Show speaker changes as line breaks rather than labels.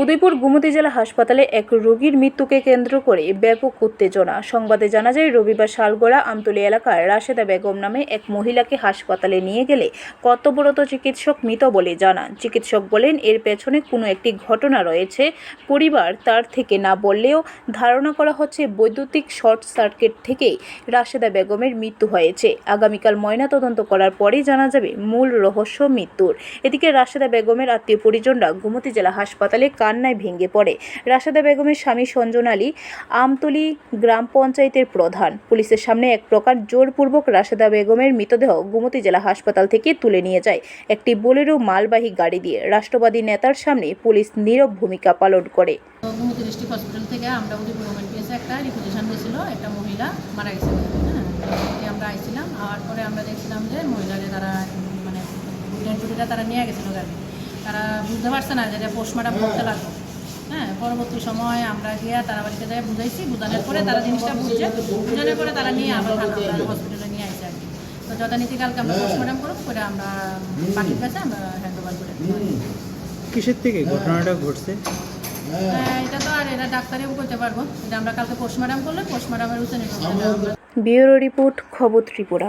উদয়পুর গুমতি জেলা হাসপাতালে এক রোগীর মৃত্যুকে কেন্দ্র করে ব্যাপক উত্তেজনা। সংবাদে জানা যায়, রবিবার শালগোড়া আমতলী এলাকার রাশেদা বেগম নামে এক মহিলাকে হাসপাতালে নিয়ে গেলে কর্তব্যরত চিকিৎসক মৃত বলে জানান। চিকিৎসক বলেন, এর পেছনে কোনো একটি ঘটনা রয়েছে। পরিবার তার থেকে না বললেও ধারণা করা হচ্ছে, বৈদ্যুতিক শর্ট সার্কিট থেকেই রাশেদা বেগমের মৃত্যু হয়েছে। আগামীকাল ময়নাতদন্ত করার পরেই জানা যাবে, মূল রহস্য মৃত্যুর। এদিকে রাশেদা বেগমের আত্মীয় পরিজনরা গুমতি জেলা হাসপাতালে কান্নায় ভেঙে পড়ে। রাশেদা বেগমের স্বামী সঞ্জন আলী আমতলী গ্রাম পঞ্চায়েতের প্রধান। পুলিশের সামনে এক প্রকার জোরপূর্বক রাশেদা বেগমের মৃতদেহ গুমতি জেলা হাসপাতাল থেকে তুলে নিয়ে যায়। একটি বোলেরো মালবাহী গাড়ি দিয়ে রাষ্ট্রবাদী নেতার সামনে পুলিশ নীরব ভূমিকা পালন করে।
আমরা মহিলা মারা গেছে হ্যাঁ? আমরা আইছিলাম। আওয়ার পরে আমরা দেখছিলাম যে মহিলাকে তারা মানে তারা নিয়ে গেছিল গাড়ি তারা বুঝতে পারছে না যে এটা পোস্টমর্টম করতে লাগবে হ্যাঁ পরবর্তী সময় আমরা গিয়ে তারা বাড়িতে যাই বুঝাইছি। বুঝানোর পরে তারা জিনিসটা বুঝছে। বুঝানোর পরে তারা নিয়ে আবার হসপিটালে নিয়ে আসছে আর কি। তো যথানীতি কালকে আমরা পোস্টমর্টম করব করে আমরা পাখির কাছে আমরা হ্যান্ড ওভার করে
কিসের থেকে ঘটনাটা ঘটছে?
হ্যাঁ, এটা তো আর এটা ডাক্তারেও করতে পারব। এটা আমরা কালকে পোস্টমর্টম করলে পোস্টমর্টমের
ব্যুরো রিপোর্ট খবর ত্রিপুরা।